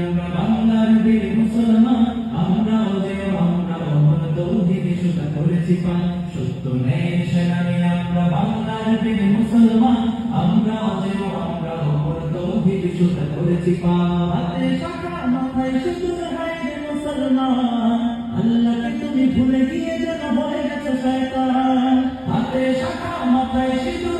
আমরা বাংলার আমরা অমর দৌহিদি সুতা করেছি পান সত্য তুমি ভুলে গিয়ে যেন হয়ে গেছে, শয়তান। শাখা মাথায়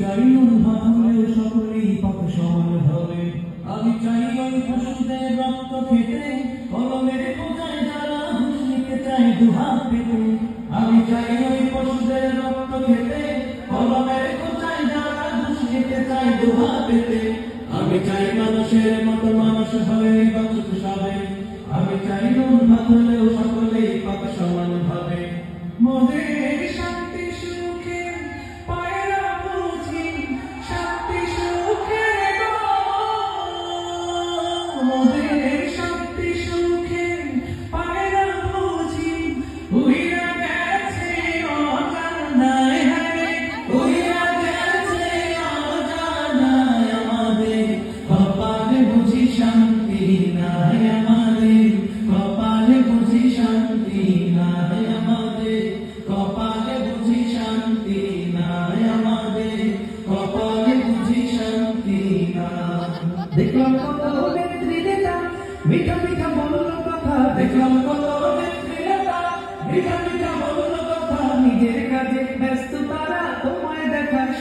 চাই অনুভব হলেও সকলেই পাক সমান হবে। আমি চাই ওই পশুদের রক্ত খেতে, কলমের বোঝায় যারা ঘুষ নিতে চাই দুহাত পেতে। আমি চাই ওই পশুদের রক্ত খেতে, কলমের বোঝায় যারা ঘুষ নিতে চাই দুহাত পেতে। আমি চাই মানুষের মতো মানুষ হয়ে বাঁচতে সবে। আমি চাই অনুভব হলেও সকলেই পাক সমান হবে। মোদের শান্তি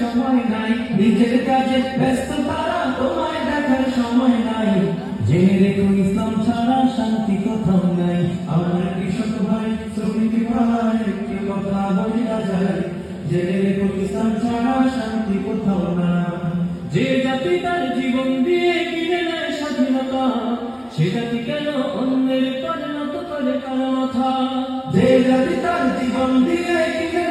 সময় নাই নিজের কাজে ব্যস্ত তারা তোমায় দেখার সময় নাই জেনে রেখো, ইসলাম ছাড়া শান্তি কোথাও নাই। আমার কৃষক ভাই, শ্রমিক ভাই, একটি কথা বলিয়া যায়। জেনে রেখো, ইসলাম ছাড়া শান্তি কোথাও না যে জাতি তার জীবন দিয়ে কিনে নেয় স্বাধীনতা, সে জাতি কেন অন্যের পরিণত করে কারও মাথা? যে জাতি তার জীবন দিয়ে কিনে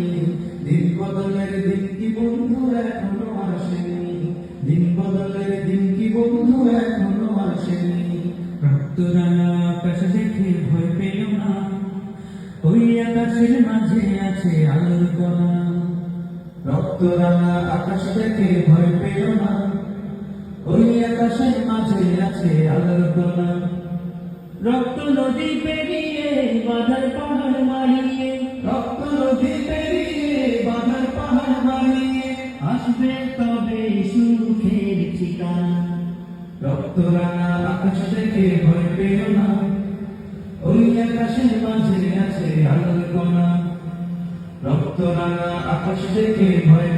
ওই আকাশের মাঝে আছে আলোর কণা। রক্তরাঙা আকাশ দেখে ভয় পেও না। ওই আকাশের মাঝে আছে আলোর কণা। রক্ত নদী পেরিয়ে বাধার পাহাড় মারিয়ে। রক্ত নদী পেরিয়ে বাধার পাহাড় মারিয়ে। আসবে তবে সুখের ঠিকানা। রক্ত রাঙা আকাশ দেখে ভয় পেও না। মাঝে আছে আলোর